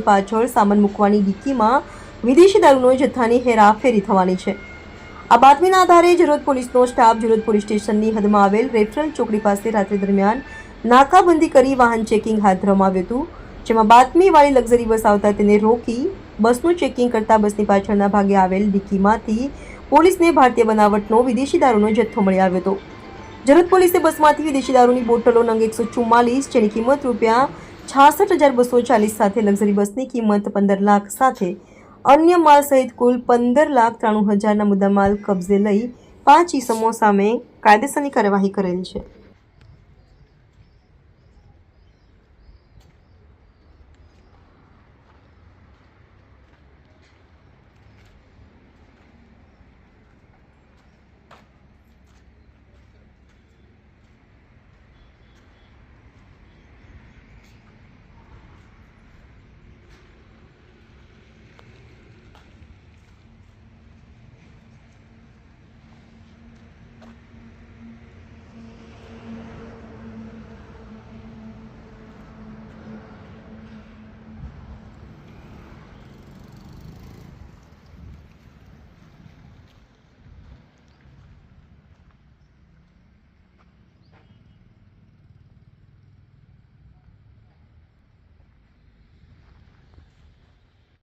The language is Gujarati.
પાછળ સામાન મૂકવાની ડિક્કીમાં વિદેશી દારૂનો જથ્થાની હેરાફેરી થવાની છે. આ બાતમીના આધારે જરોદ પોલીસનો સ્ટાફ જરોદ પોલીસ સ્ટેશનની હદમાં આવેલ રેફરલ ચોકડી પાસે રાત્રિ દરમિયાન નાકાબંધી કરી વાહન ચેકિંગ હાથ ધરવામાં આવ્યું હતું. જેમાં બાતમીવાળી લક્ઝરી બસ આવતા તેને રોકી બસનું ચેકિંગ કરતા બસની પાછળના ભાગે આવેલ ડિક્કીમાંથી પોલીસને ભારતીય બનાવટનો વિદેશી દારૂનો જથ્થો મળી આવ્યો હતો. જરત પોલીસે બસમાંથી વિદેશી દારૂની બોટલો નંગ એકસો ચુમ્માલીસ જેની કિંમત રૂપિયા છાસઠ હજાર બસો ચાલીસ સાથે લક્ઝરી બસની કિંમત પંદર લાખ સાથે અન્ય માલ સહિત કુલ પંદર લાખ ત્રાણું હજારના મુદ્દામાલ કબજે લઈ પાંચ ઈસમો સામે કાયદેસરની કાર્યવાહી કરેલ છે.